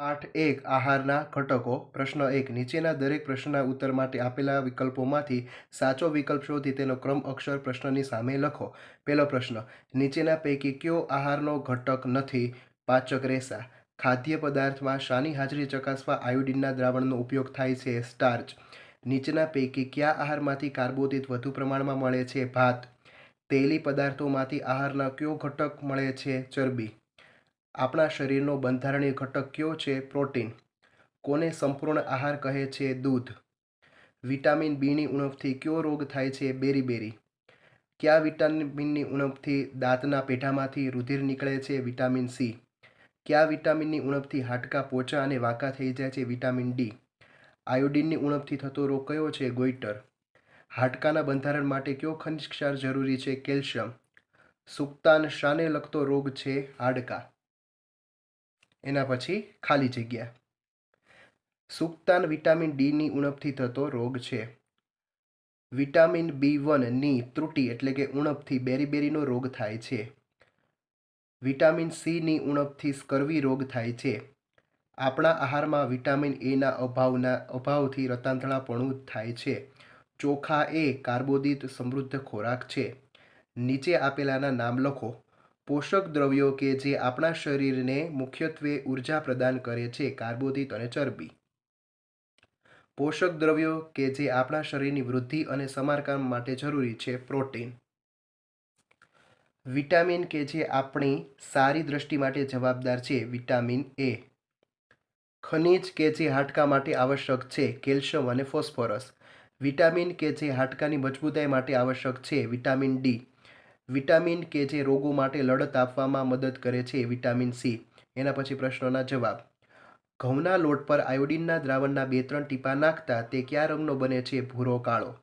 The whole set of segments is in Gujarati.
આઠ એક આહારના ઘટકો. પ્રશ્ન એક, નીચેના દરેક પ્રશ્નના ઉત્તર માટે આપેલા વિકલ્પોમાંથી સાચો વિકલ્પ શોધી તેનો ક્રમ અક્ષર પ્રશ્નની સામે લખો. પહેલો પ્રશ્ન, નીચેના પૈકી કયો આહારનો ઘટક નથી? પાચક રેસા. ખાદ્ય પદાર્થમાં શાની હાજરી ચકાસવા આયોડિનના દ્રાવણનો ઉપયોગ થાય છે. સ્ટાર્ચ. નીચેના પૈકી કયા આહારમાંથી કાર્બોદિત વધુ પ્રમાણમાં મળે છે? ભાત. તેલી પદાર્થોમાંથી આહારના કયો ઘટક મળે છે? ચરબી. આપણા શરીરનો બંધારણીય ઘટક કયો છે? પ્રોટીન. કોને સંપૂર્ણ આહાર કહે છે? દૂધ. વિટામિન બીની ઉણપથી કયો રોગ થાય છે? બેરીબેરી. કયા વિટામિનની ઉણપથી દાંતના પેઢામાંથી રુધિર નીકળે છે? Vitamin C. કયા વિટામિનની ઉણપથી હાડકાં પોચા અને વાંકા થઈ જાય છે? Vitamin D. આયોડિનની ઉણપથી થતો રોગ કયો છે? ગોઈટર. હાડકાના બંધારણ માટે કયો ખનિજ ક્ષાર જરૂરી છે? કેલ્શિયમ. સુક્તાન શાને લગતો રોગ છે? હાડકા. એના પછી ખાલી જગ્યા. સુક્તાન વિટામિન ડીની ઉણપથી થતો રોગ છે. વિટામિન બી વનની ત્રુટી એટલે કે ઉણપથી બેરીબેરીનો રોગ થાય છે. વિટામિન સીની ઉણપથી સ્કર્વી રોગ થાય છે. આપણા આહારમાં વિટામિન એના અભાવના અભાવથી રતાંતળાપણું થાય છે. ચોખા એ કાર્બોદિત સમૃદ્ધ ખોરાક છે. નીચે આપેલાના નામ લખો. પોષક દ્રવ્યો કે જે આપણા શરીરને મુખ્યત્વે ઊર્જા પ્રદાન કરે છે, કાર્બોદિત અને ચરબી. પોષક દ્રવ્યો કે જે આપણા શરીરની વૃદ્ધિ અને સમારકામ માટે જરૂરી છે, પ્રોટીન. વિટામિન કે જે આપણી સારી દ્રષ્ટિ માટે જવાબદાર છે, વિટામિન એ. ખનિજ કે જે હાડકા માટે આવશ્યક છે, કેલ્શિયમ અને ફોસ્ફરસ. વિટામિન કે જે હાડકાની મજબૂતાઈ માટે આવશ્યક છે, વિટામિન ડી. વિટામિન કે જે રોગો માટે લડત આપવામાં મદદ કરે છે વિટામિન સી. એના પછી પ્રશ્નોના જવાબ. ઘઉંના લોટ પર આયોડિનના દ્રાવણના બે ત્રણ ટીપા નાખતા તે કયા રંગનો બને છે? ભૂરો, કાળો.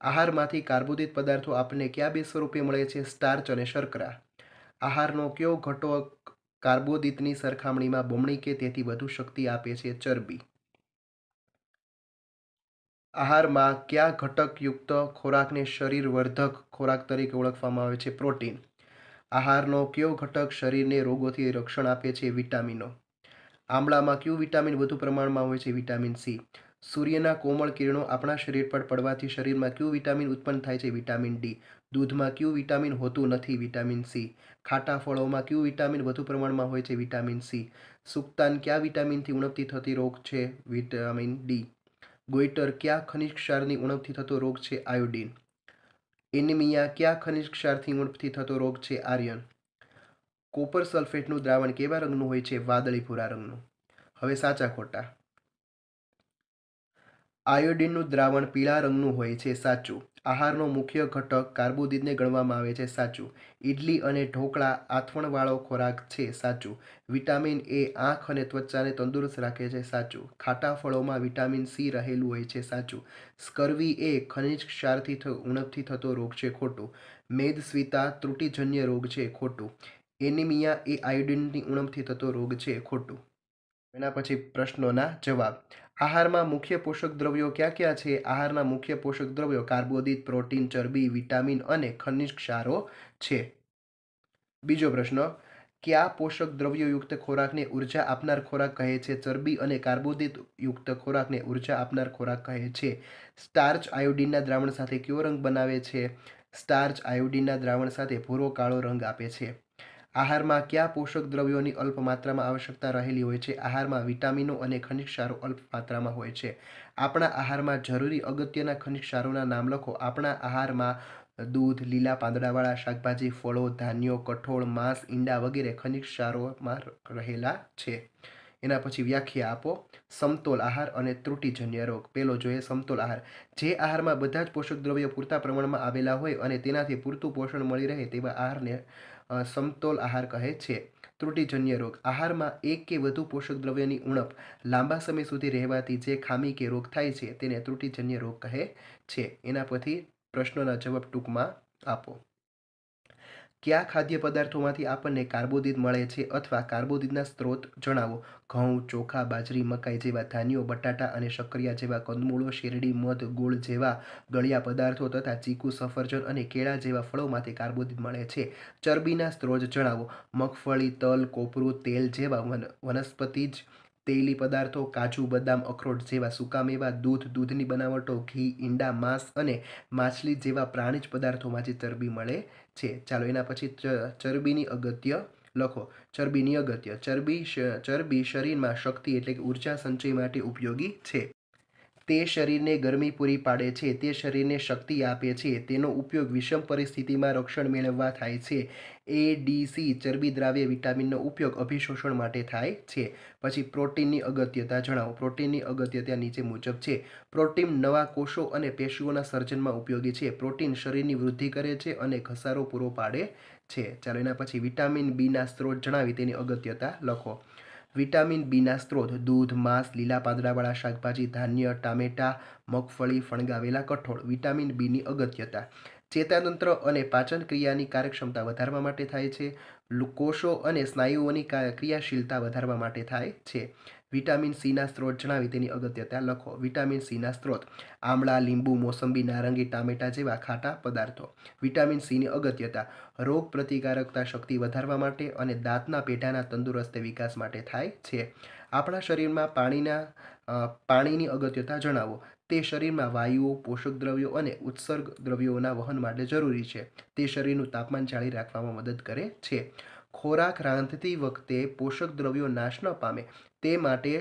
આહારમાંથી કાર્બોદિત પદાર્થો આપણને કયા બે સ્વરૂપે મળે છે? સ્ટાર્ચ અને શર્કરા. આહારનો કયો ઘટક કાર્બોદિતની સરખામણીમાં બમણી કે તેથી વધુ શક્તિ આપે છે? ચરબી. આહારમાં કયા ઘટકયુક્ત ખોરાકને શરીરવર્ધક ખોરાક તરીકે ઓળખવામાં આવે છે? પ્રોટીન. આહારનો કયો ઘટક શરીરને રોગોથી રક્ષણ આપે છે? વિટામિનો. આમળામાં કયું વિટામિન વધુ પ્રમાણમાં હોય છે? Vitamin C. સૂર્યના કોમળ કિરણો આપણા શરીર પર પડવાથી શરીરમાં કયું વિટામિન ઉત્પન્ન થાય છે? Vitamin D. દૂધમાં કયું વિટામિન હોતું નથી? Vitamin C. ખાટા ફળોમાં કયું વિટામિન વધુ પ્રમાણમાં હોય છે? Vitamin C. સુક્તાન કયા વિટામિનથી ઉણપથી થતી રોગ છે? Vitamin D. ગોઈટર કયા ખનિજ ક્ષારની ઉણપથી થતો રોગ છે આયોડિન? એનિમિયા કયા ખનિજ ક્ષારથી ઉણપથી થતો રોગ છે આર્યન? કોપર સલ્ફેટનું દ્રાવણ કેવા રંગનું હોય છે? વાદળી ભૂરા રંગનું. હવે સાચા ખોટા. આયોડિનનું દ્રાવણ પીળા રંગનું હોય છે, સાચું. આહારનો મુખ્ય ઘટક કાર્બોદિતને ગણવામાં આવે છે, સાચું. ઇડલી અને ઢોકળા આથવણવાળો ખોરાક છે, સાચું. વિટામિન એ આંખ અને ત્વચાને તંદુરસ્ત રાખે છે, સાચું. ખાટા ફળોમાં વિટામિન સી રહેલું હોય છે, સાચું. સ્કર્વી એ ખનિજ ક્ષારથી ઉણપથી થતો રોગ છે, ખોટું. મેદસ્વીતા ત્રુટિજન્ય રોગ છે, ખોટું. એનિમિયા એ આયોડિનની ઉણપથી થતો રોગ છે, ખોટું. એના પછી પ્રશ્નોના જવાબ. આહારમાં મુખ્ય પોષક દ્રવ્યો ક્યાં ક્યાં છે? આહારના મુખ્ય પોષક દ્રવ્યો કાર્બોદિત, પ્રોટીન, ચરબી, વિટામિન અને ખનિજ ક્ષારો છે. બીજો પ્રશ્ન, કયા પોષક દ્રવ્યોયુક્ત ખોરાકને ઊર્જા આપનાર ખોરાક કહે છે? ચરબી અને કાર્બોદિત યુક્ત ખોરાકને ઊર્જા આપનાર ખોરાક કહે છે. સ્ટાર્ચ આયોડિનના દ્રાવણ સાથે કયો રંગ બનાવે છે? સ્ટાર્ચ આયોડિનના દ્રાવણ સાથે ભૂરો કાળો રંગ આપે છે. આહારમાં કયા પોષક દ્રવ્યોની અલ્પ માત્રામાં આવશ્યકતા રહેલી હોય છે? આહારમાં વિટામિનો અને ખનિજ ક્ષારો અલ્પ માત્રામાં હોય છે. આપણા આહારમાં જરૂરી અગત્યના ખનિજ ક્ષારોના નામ લખો. આપણા આહારમાં દૂધ, લીલા પાંદડાવાળા શાકભાજી, ફળો, ધાન્યો, કઠોળ, માંસ, ઈંડા વગેરે ખનિજ ક્ષારોમાં રહેલા છે. એના પછી વ્યાખ્યા આપો. સમતોલ આહાર અને ત્રુટિજન્ય રોગ. પેલો જોઈએ સમતોલ આહાર. જે આહારમાં બધા જ પોષક દ્રવ્યો પૂરતા પ્રમાણમાં આવેલા હોય અને તેનાથી પૂરતું પોષણ મળી રહે તેવા આહારને સમતોલ આહાર કહે છે. ત્રુટિજન્ય રોગ. આહારમાં એક કે વધુ પોષક દ્રવ્યની ઉણપ લાંબા સમય સુધી રહેવાથી જે ખામી કે રોગ થાય છે તેને ત્રુટિજન્ય રોગ કહે છે. એના પરથી પ્રશ્નોના જવાબ ટૂંકમાં આપો. કયા ખાદ્ય પદાર્થોમાંથી આપણને કાર્બોદિત મળે છે અથવા કાર્બોદિતના સ્ત્રોત જણાવો? ઘઉં, ચોખા, બાજરી, મકાઈ જેવા ધાન્યો બટાટા અને શક્કરિયા જેવા કંદમૂળો, શેરડી, મધ, ગોળ જેવા ગળ્યા પદાર્થો તથા ચીકુ, સફરજન અને કેળા જેવા ફળોમાંથી કાર્બોદિત મળે છે. ચરબીના સ્ત્રોત જણાવો. મગફળી, તલ, કોપરું, તેલ જેવા વનસ્પતિ જ તેલી પદાર્થો, કાજુ, બદામ, અખરોટ જેવા સૂકા મેવા દૂધ, દૂધની બનાવટો, ઘી, ઈંડા, માંસ અને માછલી જેવા પ્રાણીજ પદાર્થોમાંથી ચરબી મળે છે. ચાલો એના પછી ચરબીની અગત્ય લખો. ચરબીની અગત્ય. ચરબી ચરબી શરીરમાં શક્તિ એટલે કે ઊર્જા સંચય માટે ઉપયોગી છે. તે શરીરને ગરમી પૂરી પાડે છે, તે શરીરને શક્તિ આપે છે, તેનો ઉપયોગ વિષમ પરિસ્થિતિમાં રક્ષણ મેળવવા થાય છે. એ, ડી, સી ચરબી દ્રાવ્ય વિટામિનનો ઉપયોગ અભિશોષણ માટે થાય છે. પછી પ્રોટીનની અગત્યતા જણાવો. પ્રોટીનની અગત્યતા નીચે મુજબ છે. પ્રોટીન નવા કોષો અને પેશીઓના સર્જનમાં ઉપયોગી છે. પ્રોટીન શરીરની વૃદ્ધિ કરે છે અને ઘસારો પૂરો પાડે છે. ચાલો એના પછી વિટામિન બીના સ્ત્રોત જણાવી તેની અગત્યતા લખો. વિટામિન બીના સ્ત્રોત, દૂધ, માંસ, લીલા પાંદડાવાળા શાકભાજી, ધાન્ય, ટામેટાં, મગફળી, ફણગાવેલા કઠોળ, વિટામિન બીની અગત્યતા. ચેતાતંત્ર અને પાચન ક્રિયાની કાર્યક્ષમતા વધારવા માટે થાય છે. કોષો અને સ્નાયુઓની ક્રિયાશીલતા વધારવા માટે થાય છે. વિટામિન સીના સ્ત્રોત જણાવી તેની અગત્યતા લખો. વિટામિન સીના સ્ત્રોત, આમળા, લીંબુ, મોસંબી, નારંગી, ટામેટા જેવા ખાટા પદાર્થો. વિટામિન સીની અગત્યતા, રોગ પ્રતિકારકતા શક્તિ વધારવા માટે અને દાંતના પેઢાના તંદુરસ્ત વિકાસ માટે થાય છે. આપણા શરીરમાં પાણીના પાણીની અગત્યતા જણાવો. તે શરીરમાં વાયુઓ, પોષક દ્રવ્યો અને ઉત્સર્ગ દ્રવ્યોના વહન માટે જરૂરી છે. તે શરીરનું તાપમાન જાળવી રાખવામાં મદદ કરે છે. ખોરાક રાંધતી વખતે પોષક દ્રવ્યો નાશ ન પામે. તે માટે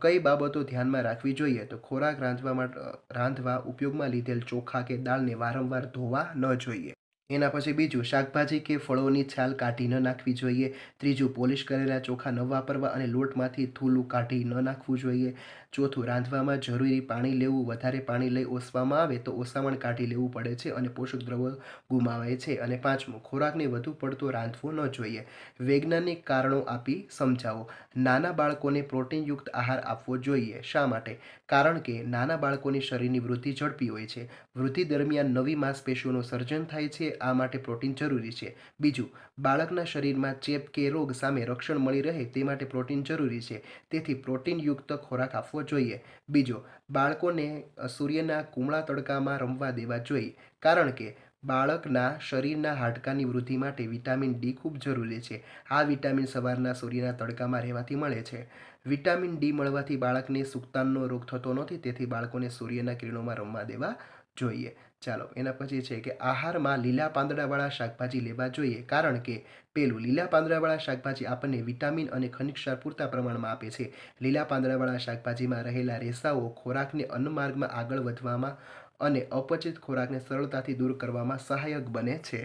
કઈ બાબતો ધ્યાનમાં રાખવી જોઈએ? તો ખોરાક રાંધવા રાંધવા ઉપયોગમાં લીધેલ ચોખા કે દાળને વારંવાર ધોવા ન જોઈએ. એના પછી બીજું, શાકભાજી કે ફળોની છાલ કાઢી ન નાખવી જોઈએ. ત્રીજું, પોલિશ કરેલા ચોખા ન વાપરવા અને લોટમાંથી થૂલું કાઢી ન નાખવું જોઈએ. ચોથું, રાંધવામાં જરૂરી પાણી લેવું. વધારે પાણી લઈ ઓસવામાં આવે તો ઓસામણ કાઢી લેવું પડે છે અને પોષક દ્રવ્યો ગુમાવાય છે. અને પાંચમું, ખોરાકને વધુ પડતો રાંધવો ન જોઈએ. વૈજ્ઞાનિક કારણો આપી સમજાવો. નાના બાળકોને પ્રોટીનયુક્ત આહાર આપવો જોઈએ. શા માટે? કારણ કે નાના બાળકોની શરીરની વૃદ્ધિ ઝડપી હોય છે. વૃદ્ધિ દરમિયાન નવી માંસપેશીઓનું સર્જન થાય છે આ માટે પ્રોટીન જરૂરી છે. બીજું, બાળકના શરીરમાં ચેપ કે રોગ સામે રક્ષણ મળી રહે તે માટે પ્રોટીન જરૂરી છે. તેથી પ્રોટીનયુક્ત ખોરાક આપવો જોઈએ. બીજો, બાળકોને સૂર્યના કુમળા તડકામાં રમવા દેવા જોઈએ. કારણ કે, બાળકના શરીરના હાડકાની વૃદ્ધિ માટે વિટામિન ડી ખૂબ જરૂરી છે. આ વિટામિન સવારના સૂર્યના તડકામાં રહેવાથી મળે છે. વિટામિન ડી મળવાથી બાળકને સુક્તાનનો રોગ થતો નથી, તેથી બાળકોને સૂર્યના કિરણોમાં રમવા દેવા જોઈએ. ચાલો, એના પછી છે કે આહારમાં લીલા પાંદડાવાળા શાકભાજી લેવા જોઈએ, કારણ કે પેલું લીલા પાંદડાવાળા શાકભાજી આપણને વિટામિન અને ખનિજ ક્ષાર પૂરતા પ્રમાણમાં આપે છે. લીલા પાંદડાવાળા શાકભાજીમાં રહેલા રેસાઓ ખોરાકને અન્નમાર્ગમાં આગળ વધવામાં અને અપચિત ખોરાકને સરળતાથી દૂર કરવામાં સહાયક બને છે.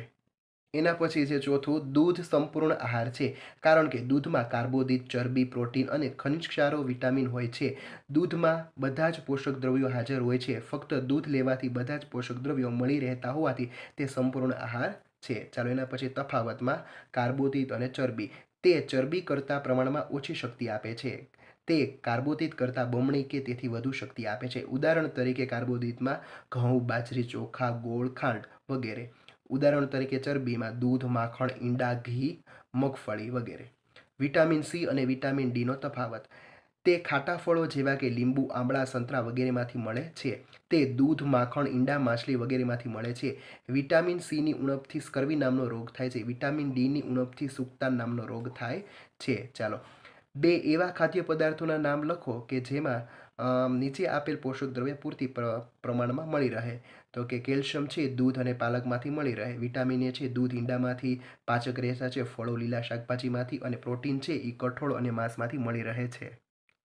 એના પછી છે ચોથું દૂધ સંપૂર્ણ આહાર છે, કારણ કે દૂધમાં કાર્બોદિત, ચરબી, પ્રોટીન અને ખનિજ ક્ષારો વિટામિન હોય છે. દૂધમાં બધા જ પોષક દ્રવ્યો હાજર હોય છે. ફક્ત દૂધ લેવાથી બધા જ પોષક દ્રવ્યો મળી રહેતા હોવાથી તે સંપૂર્ણ આહાર છે. ચાલો એના પછી તફાવતમાં કાર્બોદિત અને ચરબી. તે ચરબી કરતાં પ્રમાણમાં ઓછી શક્તિ આપે છે. તે કાર્બોદિત કરતાં બમણી કે તેથી વધુ શક્તિ આપે છે. ઉદાહરણ તરીકે કાર્બોદિતમાં ઘઉં, બાજરી, ચોખા, ગોળ, ખાંડ વગેરે. ઉદાહરણ તરીકે ચરબીમાં દૂધ, માખણ, ઈંડા, ઘી, મગફળી વગેરે. વિટામિન સી અને વિટામિન ડીનો તફાવત. તે ખાટા ફળો જેવા કે લીંબુ, આંબળા, સંતરા વગેરેમાંથી મળે છે. તે દૂધ, માખણ, ઈંડા, માછલી વગેરેમાંથી મળે છે. વિટામિન સીની ઉણપથી સ્કર્વી નામનો રોગ થાય છે. વિટામિન ડીની ઉણપથી સુક્તાન નામનો રોગ થાય છે. ચાલો. બે એવા ખાદ્ય પદાર્થોના નામ લખો કે જેમાં નીચે આપેલ પોષક દ્રવ્ય પૂરતી પ્ર- પ્રમાણમાં મળી રહે. તો કે કેલ્શિયમ છે, દૂધ અને પાલકમાંથી મળી રહે. વિટામિન એ છે, દૂધ ઈંડામાંથી પાચક રેસા છે, ફળો, લીલા શાકભાજીમાંથી અને પ્રોટીન છે એ કઠોળ અને માંસમાંથી મળી રહે છે.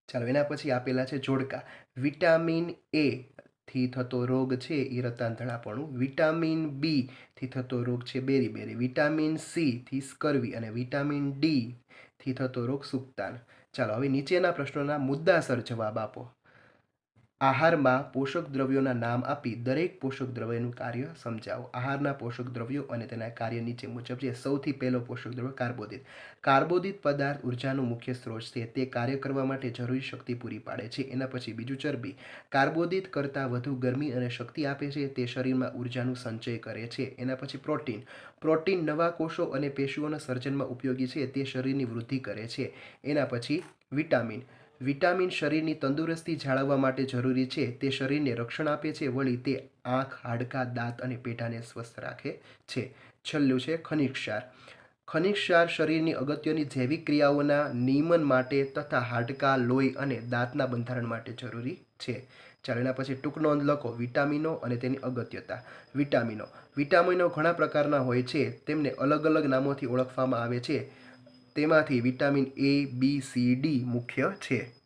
ચાલો, એના પછી આપેલા છે જોડકા. વિટામિન એ થી થતો રોગ છે એ રતાંધળાપણું વિટામિન બી થી થતો રોગ છે બેરીબેરી વિટામિન સી થી સ્કરવી અને વિટામિન ડી થી થતો રોગ સુક્તાન. ચાલો, હવે નીચેના પ્રશ્નોના મુદ્દાસર જવાબ આપો. આહારમાં પોષક દ્રવ્યોના નામ આપી દરેક પોષક દ્રવ્યનું કાર્ય સમજાવો. આહારના પોષક દ્રવ્યો અને તેના કાર્ય નીચે મુજબ છે. સૌથી પહેલો પોષક દ્રવ્ય કાર્બોદિત. કાર્બોદિત પદાર્થ ઉર્જાનો મુખ્ય સ્ત્રોત છે. તે કાર્ય કરવા માટે જરૂરી શક્તિ પૂરી પાડે છે. એના પછી બીજું ચરબી. કાર્બોદિત કરતાં વધુ ગરમી અને શક્તિ આપે છે. તે શરીરમાં ઉર્જાનું સંચય કરે છે. એના પછી પ્રોટીન. પ્રોટીન નવા કોષો અને પેશીઓના સર્જનમાં ઉપયોગી છે. તે શરીરની વૃદ્ધિ કરે છે. એના પછી વિટામિન. વિટામિન શરીરની તંદુરસ્તી જાળવવા માટે જરૂરી છે. તે શરીરને રક્ષણ આપે છે. વળી તે આંખ, હાડકાં, દાંત અને પેઢાને સ્વસ્થ રાખે છે. છેલ્લું છે ખનિજ ક્ષાર. ખનિજ ક્ષાર શરીરની અગત્યની જૈવિક ક્રિયાઓના નિયમન માટે તથા હાડકાં, લોહી અને દાંતના બંધારણ માટે જરૂરી છે. ચાલો એના પછી ટૂંક નોંધ લખો. વિટામિનો અને તેની અગત્યતા. વિટામિનો. વિટામિનો ઘણા પ્રકારના હોય છે. તેમને અલગ અલગ નામોથી ઓળખવામાં આવે છે. તેમાંથી vitamin A, B, C, D મુખ્ય છે.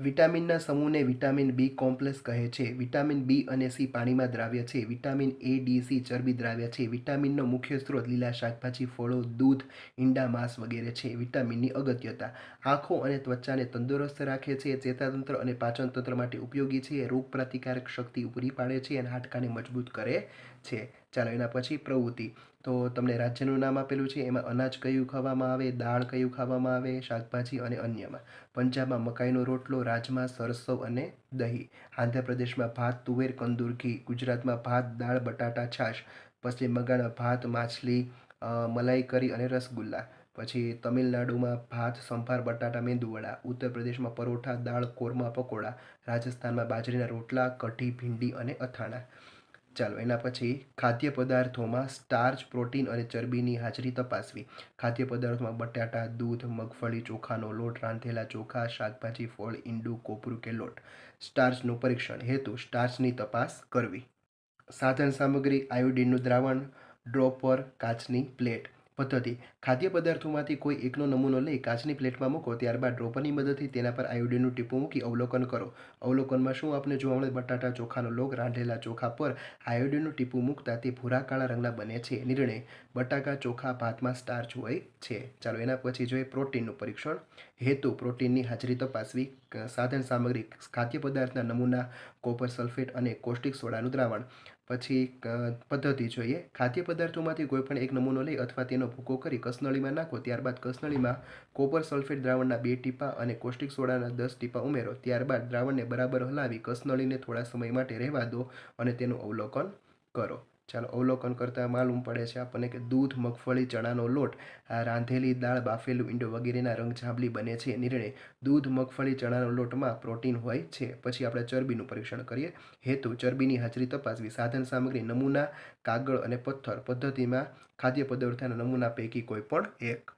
વિટામિનના સમૂહને વિટામિન બી કોમ્પ્લેક્સ કહે છે. વિટામિન બી અને સી પાણીમાં દ્રાવ્ય છે. વિટામિન એ, ડી, સી ચરબી દ્રાવ્ય છે. વિટામિનનો મુખ્ય સ્ત્રોત લીલા શાકભાજી, ફળો, દૂધ, ઈંડા, માંસ વગેરે છે. વિટામિનની અગત્યતા. આંખો અને ત્વચાને તંદુરસ્ત રાખે છે. ચેતાતંત્ર અને પાચનતંત્ર માટે ઉપયોગી છે. રોગ પ્રતિકારક શક્તિ પૂરી પાડે છે અને હાડકાને મજબૂત કરે છે. ચાલો એના પછી પ્રવૃત્તિ. તો તમને રાજ્યનું નામ આપેલું છે, એમાં અનાજ કયું ખાવામાં આવે, દાળ કયું ખાવામાં આવે, શાકભાજી અને અન્યમાં. પંજાબમાં મકાઈનો રોટલો, રાજમા, સરસવ અને દહીં. આંધ્રપ્રદેશમાં ભાત, તુવેર, કંદૂર ઘી. ગુજરાતમાં ભાત, દાળ, બટાટા, છાશ. પશ્ચિમ બંગાળમાં ભાત, માછલી મલાઈ કરી અને રસગુલ્લા. પછી તમિલનાડુમાં ભાત, સંભાર, બટાટા, મેંદુવડા. ઉત્તર પ્રદેશમાં પરોઠા, દાળ, કોરમા, પકોડા. રાજસ્થાનમાં બાજરીના રોટલા, કઢી, ભીંડી અને અથાણા. ચાલો, એના પછી ખાદ્ય પદાર્થોમાં સ્ટાર્ચ પ્રોટીન અને ચરબીની હાજરી તપાસવી. ખાદ્ય પદાર્થોમાં બટાટા, દૂધ, મગફળી, ચોખાનો લોટ, રાંધેલા ચોખા, શાકભાજી, ફળ, ઈંડું, કોપરું કે લોટ. સ્ટાર્ચનું પરીક્ષણ હેતુ સ્ટાર્ચની તપાસ કરવી. સાધન સામગ્રી આયોડિનનું દ્રાવણ ડ્રોપર કાચની પ્લેટ પદ્ધતિ. ખાદ્ય પદાર્થોમાંથી કોઈ એકનો નમૂનો લઈ કાચની પ્લેટમાં મૂકો, ત્યારબાદ ડ્રોપરની મદદથી તેના પર આયોડિનનું ટીપું મૂકી અવલોકન કરો. અવલોકનમાં શું આપને જોવા મળે? બટાટા, ચોખાનો લોગ રાંધેલા ચોખા પર આયોડિનનું ટીપું મૂકતા તે ભૂરા, કાળા રંગના બને છે. નિર્ણય. બટાકા, ચોખા, ભાતમાં સ્ટાર્ચ હોય છે. ચાલો એના પછી જોઈએ પ્રોટીનનું પરીક્ષણ. હેતુ. પ્રોટીનની હાજરી તપાસવી. સાધન સામગ્રી. ખાદ્ય પદાર્થના નમૂના, કોપર સલ્ફેટ અને કોષ્ટિક સોડાનું દ્રાવણ. પછી પદ્ધતિ જોઈએ. ખાદ્ય પદાર્થોમાંથી કોઈપણ એક નમૂનો લઈ અથવા તેનો ભૂકો કરી કસનળીમાં નાખો. ત્યારબાદ કસનળીમાં કોપર સલ્ફેટ દ્રાવણના બે ટીપા અને કોસ્ટિક સોડાના દસ ટીપા ઉમેરો. ત્યારબાદ દ્રાવણને બરાબર હલાવી કસનળીને થોડા સમય માટે રહેવા દો અને તેનું અવલોકન કરો. ચાલો અવલોકન કરતાં માલુમ પડે છે આપણને કે દૂધ, મગફળી, ચણાનો લોટ, આ રાંધેલી દાળ, બાફેલું ઈંડો વગેરેના રંગ જાંબલી બને છે. નિર્ણય દૂધ, મગફળી, ચણાનો લોટમાં પ્રોટીન હોય છે. પછી આપણે ચરબીનું પરીક્ષણ કરીએ. હેતુ, ચરબીની હાજરી તપાસવી. સાધન સામગ્રી, નમૂના, કાગળ અને પથ્થર પદ્ધતિમાં ખાદ્ય પદાર્થોના નમૂના પૈકી કોઈ પણ એક.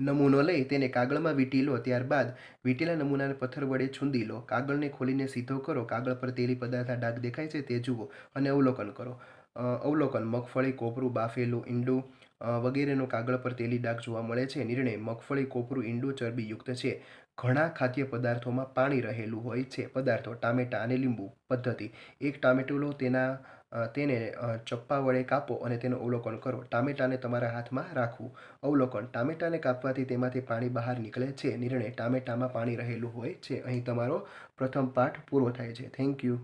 નમૂનો લઈ તેને કાગળમાં વીંટી લો ત્યારબાદ વીંટેલા નમૂનાને પથ્થર વડે છૂંદી લો. કાગળને ખોલીને સીધો કરો. કાગળ પર તેલી પદાર્થના ડાઘ દેખાય છે. તે જુઓ અને અવલોકન કરો. અવલોકન, મગફળી, કોપરું, બાફેલું, ઈંડું વગેરેનો કાગળ પર તેલી ડાઘ જોવા મળે છે. નિર્ણય, મગફળી, કોપરું, ઈંડું ચરબીયુક્ત છે. ઘણા ખાદ્ય પદાર્થોમાં પાણી રહેલું હોય છે. પદાર્થો ટામેટાં અને લીંબુ પદ્ધતિ. એક ટામેટું લો, તેના તેને ચપ્પા વડે કાપો અને તેનું અવલોકન કરો. ટામેટાને તમારા હાથમાં રાખવું. અવલોકન, ટામેટાને કાપવાથી તેમાંથી પાણી બહાર નીકળે છે. નિર્ણય, ટામેટામાં પાણી રહેલું હોય છે. અહીં તમારો પ્રથમ પાઠ પૂરો થાય છે. Thank you.